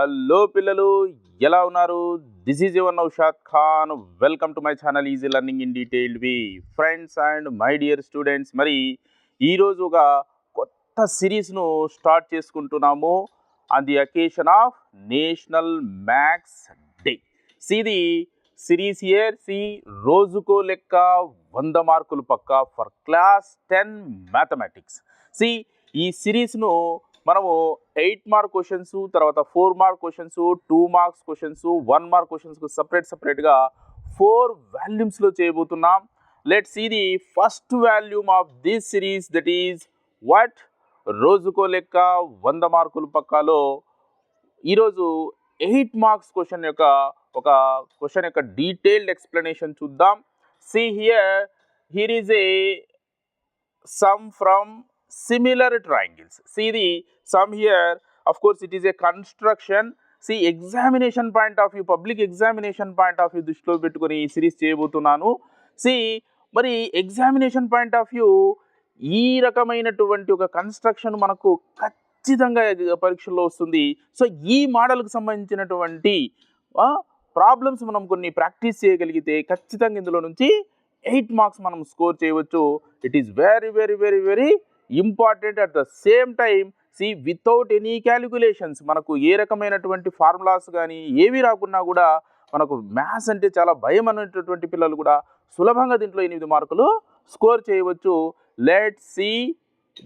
Hello పిల్లలు ఎలా ఉన్నారు? This is your Naushad Khan welcome to my channel easy learning in detailed we friends and my dear students మరి ఈరోజు ఒక కొత్త సిరీస్ను స్టార్ట్ చేసుకుంటున్నాము. On the occasion of national maths day see the series year see రోజుకో లెక్క వంద మార్కులు పక్క for class ten mathematics see ఈ సిరీస్ను మనము ఎయిట్ మార్క్ క్వశ్చన్స్ తర్వాత four mark questions two marks questions one mark క్వశ్చన్స్కు separate సపరేట్గా ఫోర్ వాల్యూమ్స్లో చేయబోతున్నాం. Let see the first volume of this series that is what రోజుకో లెక్క వంద మార్కులు పక్కాలో. ఈరోజు ఎయిట్ మార్క్స్ క్వశ్చన్ యొక్క ఒక క్వశ్చన్ యొక్క డీటెయిల్డ్ ఎక్స్ప్లెనేషన్ చూద్దాం. See here here is a sum from similar triangles. See the sum here, of course, it is a construction. See, examination point of view, public examination point of view దృష్టిలో పెట్టుకొని ఈ series చేయబోతున్నాను C మరి examination point of view ఈ రకమైనటువంటి ఒక construction మనకు ఖచ్చితంగా పరీక్షల్లో వస్తుంది సో ఈ మోడల్కి సంబంధించినటువంటి ప్రాబ్లమ్స్ మనం కొన్ని ప్రాక్టీస్ చేయగలిగితే ఖచ్చితంగా ఇందులో నుంచి ఎయిట్ మార్క్స్ మనం స్కోర్ చేయవచ్చు it is very very very very important at the same time see without any calculations మనకు ఏ రకమైనటువంటి ఫార్ములాస్ కానీ ఏవి రాకున్నా కూడా మనకు మ్యాథ్స్ అంటే చాలా భయం అనేటటువంటి పిల్లలు కూడా సులభంగా దీంట్లో ఎనిమిది మార్కులు స్కోర్ చేయవచ్చు. Let see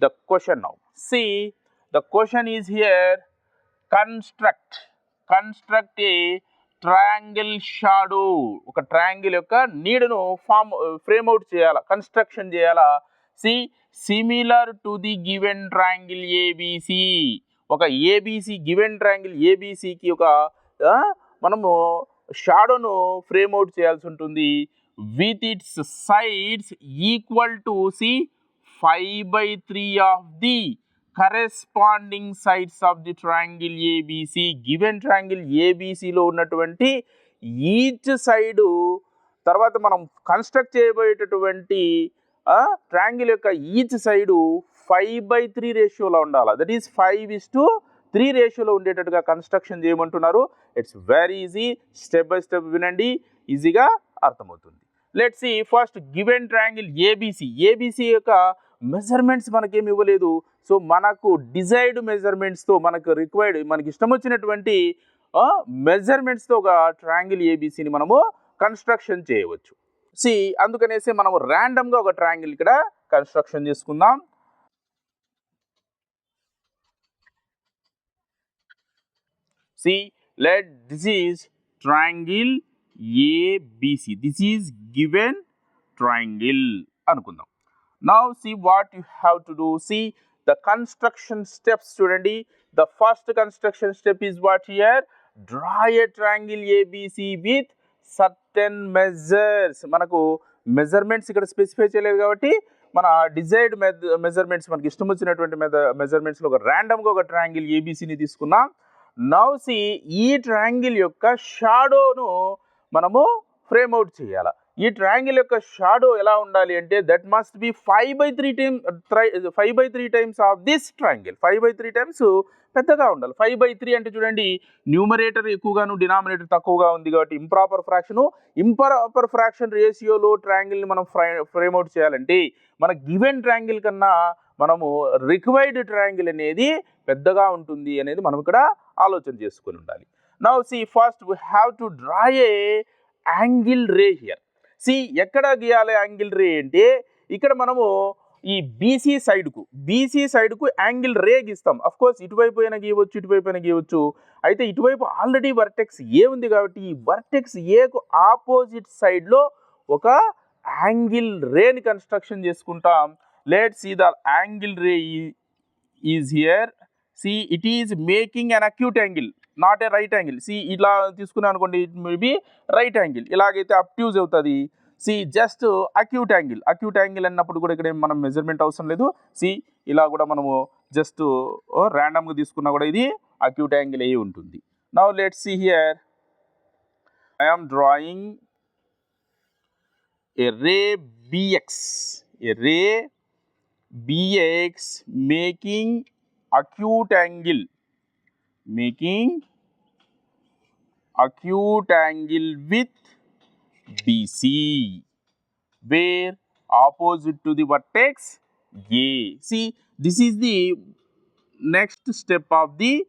the question now see the question is here construct construct a triangle shadow ఒక ట్రయాంగిల్ యొక్క నీడను ఫామ్ ఫ్రేమ్ అవుట్ చేయాలా కన్స్ట్రక్షన్ చేయాలా see similar to the given triangle ABC ఒక ఏబీసీ గివెన్ ట్రాంగిల్ ఏబీసీకి ఒక మనము షాడోను ఫ్రేమ్ అవుట్ చేయాల్సి ఉంటుంది. With its sides equal to see five by three of the corresponding sides of the triangle ABC given triangle ఏబీసీలో ఉన్నటువంటి each side తర్వాత మనం కన్స్ట్రక్ట్ చేయబోయేటటువంటి ట్రాంగిల్ యొక్క each side five by three రేషియోలో ఉండాలి? That is five is to three రేషియోలో ఉండేటట్టుగా construction చేయమంటున్నారు. It's very easy step by step వినండి. ఈజీగా అర్థమవుతుంది. Let see first given triangle ABC ABC యొక్క మెజర్మెంట్స్ మనకేమి ఇవ్వలేదు. సో మనకు డిజైర్డ్ మెజర్మెంట్స్తో మనకు రిక్వైర్డ్ మనకి ఇష్టం వచ్చినటువంటి మెజర్మెంట్స్తో ఒక ట్రయాంగిల్ ఏబిసిని మనము కన్స్ట్రక్షన్ చేయవచ్చు. సి అందుకనేసి మనము ర్యాండమ్గా ఒక ట్రయాంగిల్ ఇక్కడ కన్స్ట్రక్షన్ చేసుకుందాం. See let this is triangle ABC this is given triangle అనుకుందాం. Now see what you have to do see the construction steps చూడండి. The first construction step is what here draw a triangle ABC with certain measures. మనకు measurements ఇక్కడ specify చేయలేదు కాబట్టి మన desired measurements మనకి ఇష్టం వచ్చినటువంటి మెజర్మెంట్స్లో ఒక ర్యాండమ్గా ఒక ట్రయాంగిల్ ఏబిసిని తీసుకున్నాం. నౌసి ఈ ట్రయాంగిల్ యొక్క షాడోను మనము ఫ్రేమ్ అవుట్ చేయాలి. ఈ ట్రయాంగిల్ యొక్క షాడో ఎలా ఉండాలి అంటే that must be five by three time five by three times of this triangle five by three times పెద్దగా ఉండాలి. ఫైవ్ బై త్రీ అంటే చూడండి న్యూమరేటర్ ఎక్కువగాను డినామినేటర్ తక్కువగా ఉంది కాబట్టి ఇంప్రాపర్ ఫ్రాక్షన్ ఇంప్రాపర్ ఫ్రాక్షన్ రేషియోలో ట్రయాంగిల్ని మనం ఫ్రై ఫ్రేమ్అవుట్ చేయాలంటే మన గివెన్ ట్రయాంగిల్ కన్నా మనము రిక్వైర్డ్ ట్రయాంగిల్ అనేది పెద్దగా ఉంటుంది అనేది మనం ఇక్కడ ఆలోచన చేసుకొని ఉండాలి. Now C first we have to draw a angle ray here C ఎక్కడ గీయాలి యాంగిల్ రే అంటే ఇక్కడ మనము ఈ బీసీ సైడ్కు బీసీ సైడ్కు యాంగిల్ రే గీస్తాం. అఫ్ కోర్స్ ఇటువైపు అయినా గీయవచ్చు ఇటువైపు అయినా గీయవచ్చు. అయితే ఇటువైపు ఆల్రెడీ వర్టెక్స్ ఏ ఉంది కాబట్టి ఈ వర్టెక్స్ ఏకు ఆపోజిట్ సైడ్లో ఒక యాంగిల్ రేని కన్స్ట్రక్షన్ చేసుకుంటాం. Let see the angle ray is here see it is making an acute angle not a right angle see ఇలా తీసుకున్నాం అనుకోండి ఇట్ మేబీ రైట్ యాంగిల్ ఇలాగైతే అప్ట్యూజ్ అవుతుంది. See just acute angle acute angle అన్నప్పుడు కూడా ఇక్కడ మనం మెజర్మెంట్ అవసరం లేదు. సి ఇలా కూడా మనము జస్ట్ ర్యాండమ్గా uh, తీసుకున్నా కూడా ఇది అక్యూట్ యాంగిల్ అయ్యి ఉంటుంది. Now let see here I'm drawing a ray BX a ray BX making acute angle. Making acute angle with BC where opposite to the vertex A. See, this is the next step of the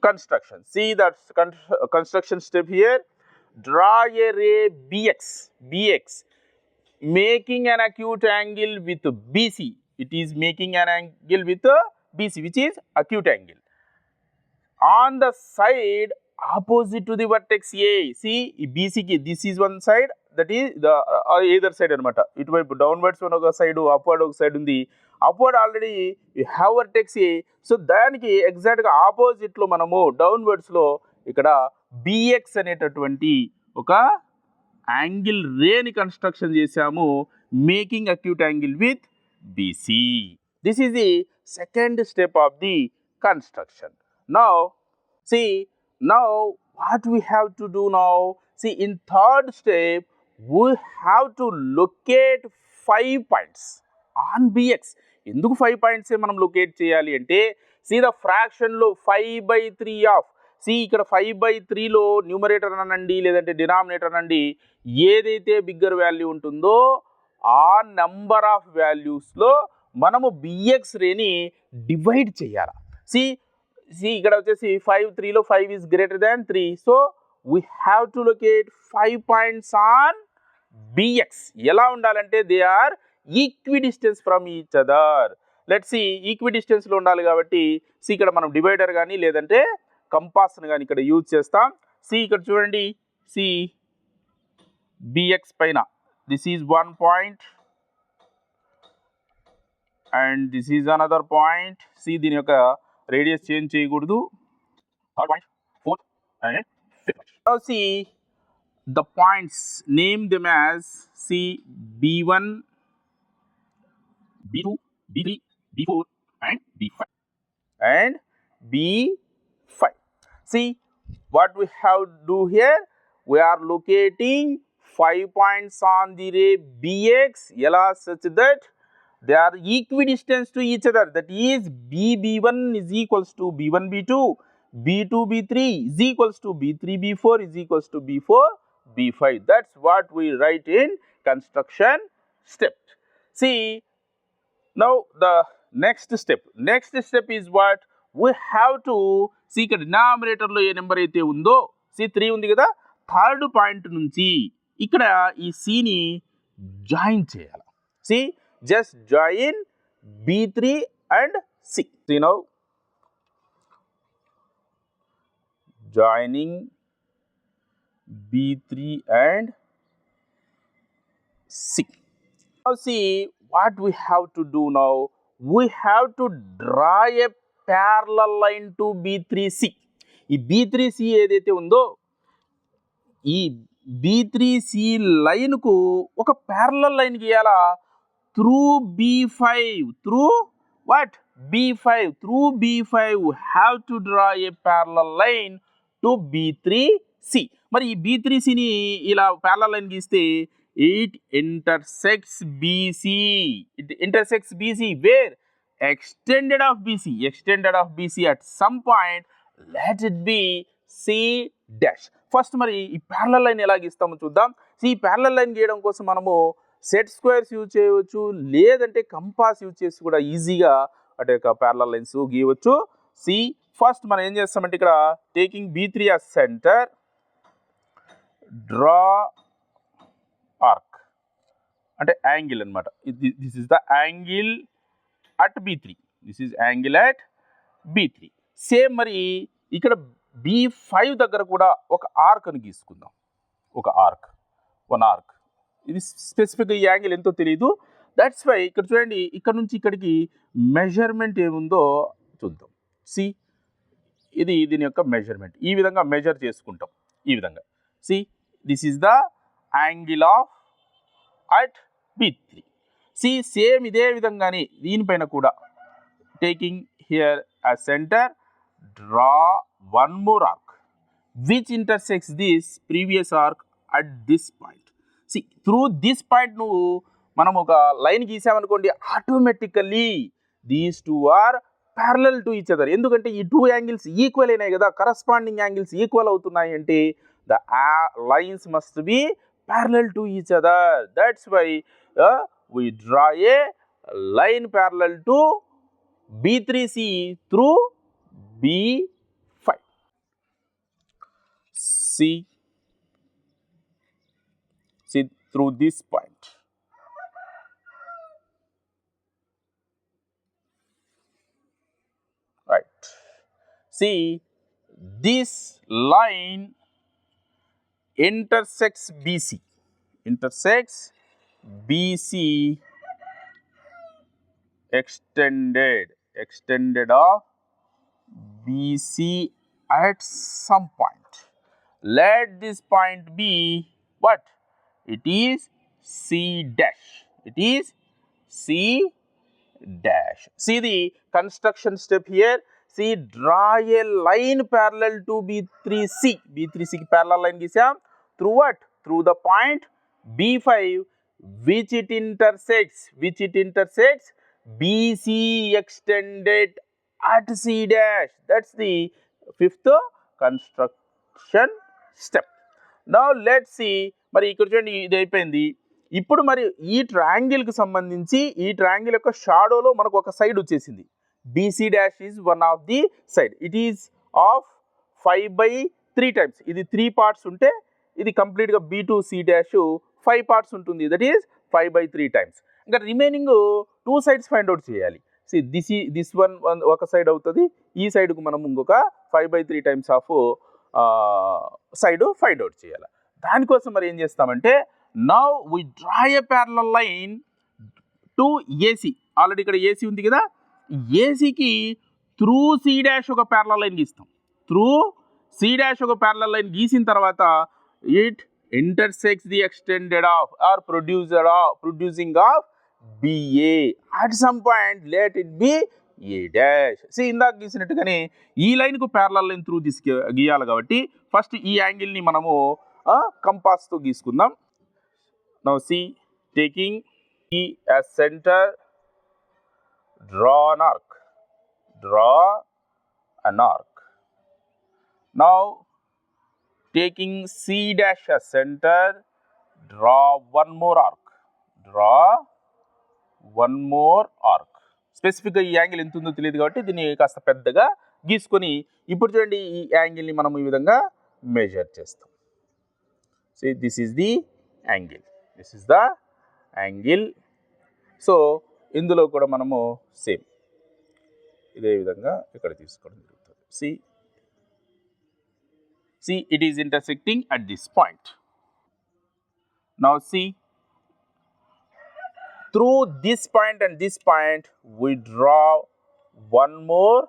construction. See that con- construction step here. Draw a ray BX, BX, making an acute angle with BC. It is making an angle with BC, which is acute angle. On the side opposite to the vertex A. See, ఈ BC కి this is one side, that is the uh, uh either అనమాట ఇటువైపు downwards ఒక side upward ఒక side ఉంది. Upward already have vertex A so దానికి ఎగ్జాక్ట్గా ఆపోజిట్లో మనము డౌన్వర్డ్స్లో ఇక్కడ బిఎక్స్ అనేటటువంటి ఒక యాంగిల్ రేని కన్స్ట్రక్షన్ చేశాము making acute angle with BC this is the second step of the construction now see now what we have to do now? See in third step we have to locate five points on bx. ఎందుకు five points మనం locate చేయాలి అంటే see the ఫ్రాక్షన్లో five by three of see ఇక్కడ five by త్రీలో numerator అనండి లేదంటే denominator అనండి ఏదైతే బిగ్గర్ వాల్యూ ఉంటుందో ఆ నంబర్ ఆఫ్ వాల్యూస్లో మనము బిఎక్స్ రేని డివైడ్ చేయాలి. సి సి ఇక్కడ వచ్చేసి ఫైవ్ త్రీలో five is greater than three so we have to locate five points on BX ఎలా ఉండాలంటే they are equidistance from each other let see equi డిస్టెన్స్లో ఉండాలి కాబట్టి సి ఇక్కడ మనం డివైడర్ కానీ లేదంటే కంపాస్ని కానీ ఇక్కడ యూజ్ చేస్తాం. సి ఇక్కడ చూడండి సి బిఎక్స్ పైన. This is one point and this is another point see దీని యొక్క రేడియస్ చేంజ్ చేయకూడదు third point fourth and fifth Now see the points name them as C B1 B2 B3 B4 and B5 and B5 see what we have to do here we are locating five points on the ray bx ela such that they are equidistant to each other that is bb1 is equals to b1 b2 b2 b3 is equals to b3 b4 is equals to b4 b5 that's what we write in construction step see now the next step next step is what we have to see ఇక్కడ డినామినేటర్లో ఏ number అయితే ఉందో C three ఉంది కదా third point నుంచి ఇక్కడ ఈ సిని join చేయాలి see just join B3 and C. See now, joining B3 and C. now see what we have to do now we have to draw a parallel line to b3c ఈ B three C ఏదైతే ఉందో ఈ B three C లైన్కు ఒక parallel line గీయాలా through B five through what B five through B five have to draw a parallel line to B three see మరి ఈ B three సిని ఇలా ప్యారలల్ లైన్ గీస్తే it intersects BC. It intersects BC where extended of BC, extended of BC at some point let it be C dash. First మరి ఈ parallel line ఎలా గీస్తామో చూద్దాం. So ఈ ప్యారలల్ లైన్ గీయడం కోసం మనము సెట్ స్క్వేర్స్ యూజ్ చేయవచ్చు లేదంటే కంపాస్ యూజ్ చేసి కూడా ఈజీగా అటు యొక్క ప్యారలల్ లైన్స్ గీయవచ్చు. సి ఫస్ట్ మనం ఏం చేస్తామంటే ఇక్కడ taking B three as centre draw arc అంటే యాంగిల్ అనమాట this is the angle at B three this is angle at B three same మరి ఇక్కడ బీ ఫైవ్ దగ్గర కూడా ఒక ఆర్క్ అని గీసుకుందాం. ఒక ఆర్క్ వన్ ఆర్క్ ఇది స్పెసిఫిక్ ఈ యాంగిల్ ఎంతో తెలియదు దట్స్ వై ఇక్కడ చూడండి ఇక్కడ నుంచి ఇక్కడికి మెజర్మెంట్ ఏముందో చూద్దాం. సి ఇది దీని యొక్క మెజర్మెంట్ ఈ విధంగా మెజర్ చేసుకుంటాం. ఈ విధంగా. See this is the angle of at B three see same ఇదే విధంగానే దీనిపైన కూడా. Taking here a centre draw one more arc which intersects this previous arc at this point see through this point నువ్వు మనం ఒక line గీసామనుకోండి automatically these two are parallel to each other ఎందుకంటే ఈ two angles equal అయినాయి కదా corresponding angles equal అవుతున్నాయి అంటే the lines must be parallel to each other that's why we draw a line parallel to B three see through B five see through this point. Right. See, this line intersects BC, intersects BC extended extended of BC at some point. Let this point be what? it is C dash. It is C dash. See the construction step here. See, draw a line parallel to B3C. B3C parallel line gisam through what? Through the point B5 which it intersects, which it intersects BC extended at C dash. That's the fifth construction step. Now let's see మరి ఇక్కడ చూడండి ఇది అయిపోయింది. ఇప్పుడు మరి ఈ ట్రయాంగిల్కి సంబంధించి ఈ ట్రయాంగిల్ యొక్క షాడోలో మనకు ఒక సైడ్ వచ్చేసింది. BC dash is one of the side it is of five by three times ఇది త్రీ పార్ట్స్ ఉంటే ఇది కంప్లీట్గా B to C dash five parts ఉంటుంది. That is five by three times ఇంకా remaining two sides find out చేయాలి. C this this one ఒక side అవుతుంది. ఈ సైడ్కు మనం ఇంకొక five by three times of side find out చేయాలి. దానికోసం మరి ఏం చేస్తామంటే now we draw a parallel line to AC already ఇక్కడ ఏసీ ఉంది కదా? ఏసీకి త్రూ సీ డాష్ ఒక ప్యారల లైన్ గీస్తాం. త్రూ సీ డాష్ ఒక ప్యారల లైన్ గీసిన తర్వాత it intersects the extended of or producer of producing of BA at some point let it be A dash see ఇందాక గీసినట్టుగానే ఈ లైన్కు ప్యారల లైన్ త్రూ తీసుకు గీయాలి కాబట్టి ఫస్ట్ ఈ యాంగిల్ని మనము కంపాస్తో గీసుకుందాం. నౌ సి టేకింగ్ ఈ as centre draw an arc draw an arc now taking C dash as centre draw one more arc draw one arc arc. స్పెసిఫిక్గా ఈ యాంగిల్ ఎంత ఉందో తెలియదు కాబట్టి దీన్ని కాస్త పెద్దగా గీసుకొని ఇప్పుడు చూడండి ఈ యాంగిల్ని మనం ఈ విధంగా మెజర్ చేస్తాం. So this is the angle this is the angle so ఇందులో కూడా మనము సేమ్ ఇదే విధంగా ఇక్కడ తీసుకోవడం జరుగుతుంది see see it is intersecting at this point. Now see through this point and this point we draw one more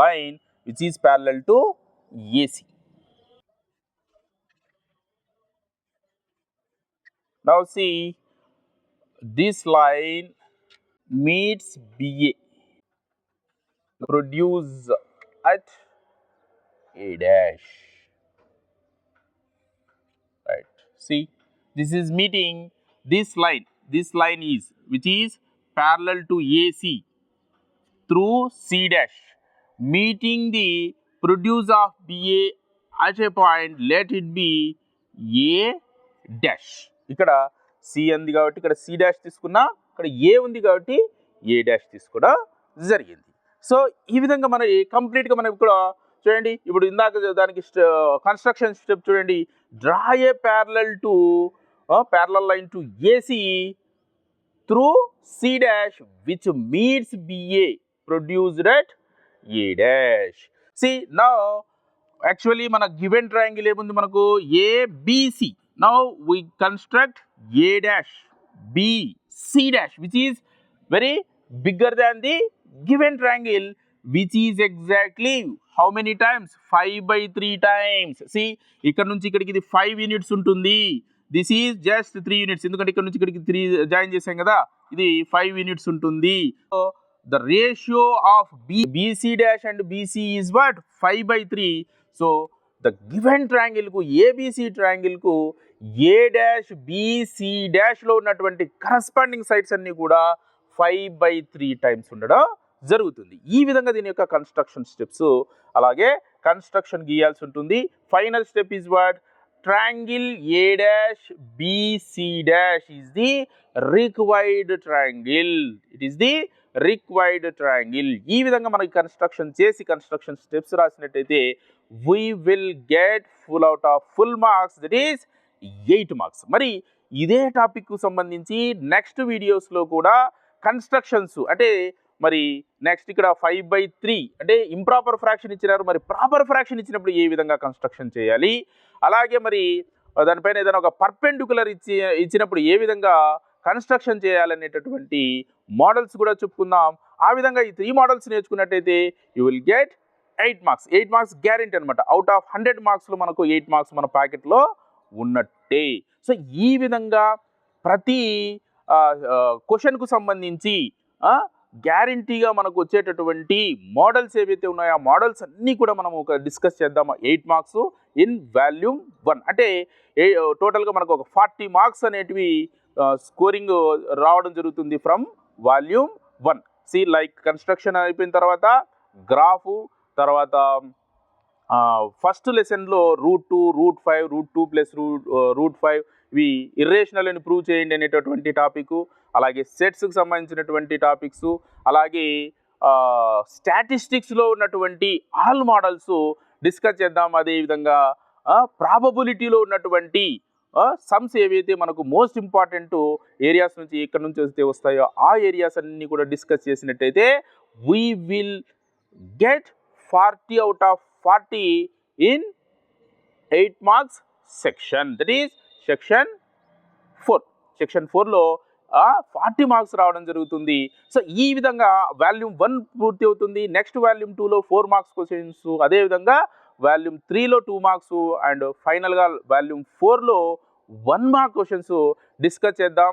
line which is parallel to AC. Now see this line meets BA produce at A dash. right. See this is meeting this line. This line is which is parallel to AC through C dash. Meeting the produce of BA at a point let it be A dash ఇక్కడ C ఉంది కాబట్టి ఇక్కడ C dash తీసుకున్నా ఇక్కడ ఏ ఉంది కాబట్టి ఏ dash తీసుకోవడం జరిగింది. సో ఈ విధంగా మన కంప్లీట్గా మనం ఇక్కడ చూడండి ఇప్పుడు ఇందాక దానికి కన్స్ట్రక్షన్ స్టెప్ చూడండి draw a parallel to parallel line to AC through C dash which meets BA produced at A dash. See నా యాక్చువల్లీ మన గివెన్ ట్రయాంగిల్ ఏముంది మనకు? ABC now we construct A dash B C dash which is very bigger than the given triangle which is exactly how many times five by three times see ఇక్కడ నుంచి ఇక్కడికి ఇది five units ఉంటుంది. This is just three units ఎందుకంటే ఇక్కడ నుంచి ఇక్కడికి three join చేసాం కదా ఇది ఫైవ్ యూనిట్స్ ఉంటుంది. So the ratio of B BC dash and BC is what five by three so the given ట్రయాంగిల్కు ABC ట్రయాంగిల్కు ఏ డాష్ బీసీ డాష్లో ఉన్నటువంటి కరస్పాండింగ్ సైడ్స్ అన్నీ కూడా ఫైవ్ బై త్రీ టైమ్స్ ఉండడం జరుగుతుంది. ఈ విధంగా దీని యొక్క కన్స్ట్రక్షన్ స్టెప్స్ అలాగే కన్స్ట్రక్షన్ గీయాల్సి ఉంటుంది. Final step is what? Triangle A dash BC dash is the required triangle. It is the required triangle ఈ విధంగా మనకి కన్స్ట్రక్షన్ చేసి construction steps రాసినట్టయితే we will get full out of full marks that is eight marks మరి ఇదే topic సంబంధించి next వీడియోస్లో కూడా constructions అంటే మరి నెక్స్ట్ ఇక్కడ ఫైవ్ బై త్రీ అంటే ఇంప్రాపర్ ఫ్రాక్షన్ ఇచ్చినారు. మరి ప్రాపర్ ఫ్రాక్షన్ ఇచ్చినప్పుడు ఏ విధంగా కన్స్ట్రక్షన్ చేయాలి? అలాగే మరి దానిపైన ఏదైనా ఒక పర్పెండికులర్ ఇచ్చి ఇచ్చినప్పుడు ఏ విధంగా కన్స్ట్రక్షన్ చేయాలనేటటువంటి మోడల్స్ కూడా చెప్పుకుందాం. ఆ విధంగా ఈ three models నేర్చుకున్నట్టయితే you will get eight marks. Eight marks guarantee అనమాట అవుట్ ఆఫ్ హండ్రెడ్ మార్క్స్లో మనకు ఎయిట్ మార్క్స్ మన ప్యాకెట్లో ఉన్నట్టే. సో ఈ విధంగా ప్రతి క్వశ్చన్కు సంబంధించి గ్యారంటీగా మనకు వచ్చేటటువంటి మోడల్స్ ఏవైతే ఉన్నాయో ఆ మోడల్స్ అన్నీ కూడా మనం ఒక డిస్కస్ చేద్దాము? Eight marks in volume one. అంటే ఏ టోటల్గా మనకు ఒక ఫార్టీ మార్క్స్ అనేటివి స్కోరింగ్ రావడం జరుగుతుంది from volume one. See like construction అయిపోయిన తర్వాత గ్రాఫు తర్వాత ఫస్ట్ లెసన్లో root two root five root two plus root root five ఇవి ఇర్రేషనల్ అని ప్రూవ్ చేయండి అనేటటువంటి టాపిక్ అలాగే సెట్స్కి సంబంధించినటువంటి టాపిక్స్ అలాగే స్టాటిస్టిక్స్లో ఉన్నటువంటి ఆల్ మోడల్స్ డిస్కస్ చేద్దాం. అదేవిధంగా ప్రాబబిలిటీలో ఉన్నటువంటి సమ్స్ ఏవైతే మనకు మోస్ట్ ఇంపార్టెంట్ ఏరియాస్ నుంచి ఎక్కడి నుంచి వస్తే వస్తాయో ఆ ఏరియాస్ అన్నీ కూడా డిస్కస్ చేసినట్టయితే we will get forty out of forty in eight marks section. That is section four. Section ఫోర్లో ఫార్టీ మార్క్స్ రావడం జరుగుతుంది. సో ఈ విధంగా వాల్యూమ్ వన్ పూర్తి అవుతుంది. నెక్స్ట్ వాల్యూమ్ టూలో ఫోర్ మార్క్స్ క్వశ్చన్స్ అదేవిధంగా వాల్యూమ్ త్రీలో టూ మార్క్స్ అండ్ ఫైనల్గా వాల్యూమ్ ఫోర్లో వన్ మార్క్ క్వశ్చన్స్ డిస్కస్ చేద్దాం.